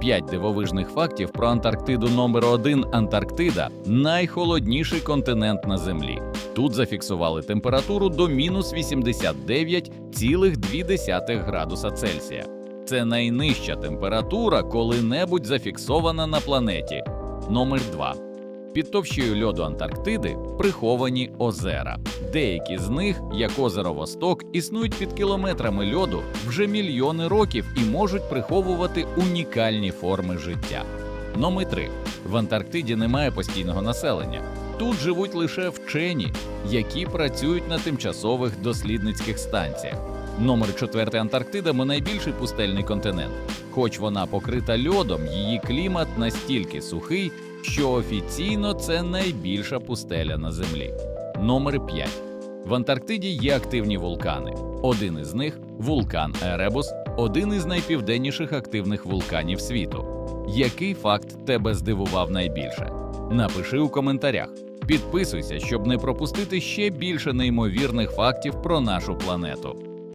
П'ять дивовижних фактів про Антарктиду номер 1 Антарктида найхолодніший континент на Землі. Тут зафіксували температуру до мінус 89,2 градуса Цельсія. Це найнижча температура, коли-небудь зафіксована на планеті. Номер 2. Під товщею льоду Антарктиди приховані озера. Деякі з них, як озеро Восток, існують під кілометрами льоду вже мільйони років і можуть приховувати унікальні форми життя. Номер 3. В Антарктиді немає постійного населення. Тут живуть лише вчені, які працюють на тимчасових дослідницьких станціях. Номер 4 Антарктида – найбільший пустельний континент. Хоч вона покрита льодом, її клімат настільки сухий, що офіційно це найбільша пустеля на землі. Номер 5. В Антарктиді є активні вулкани. Один із них вулкан Еребус, один із найпівденніших активних вулканів світу. Який факт тебе здивував найбільше? Напиши у коментарях. Підписуйся, щоб не пропустити ще більше неймовірних фактів про нашу планету.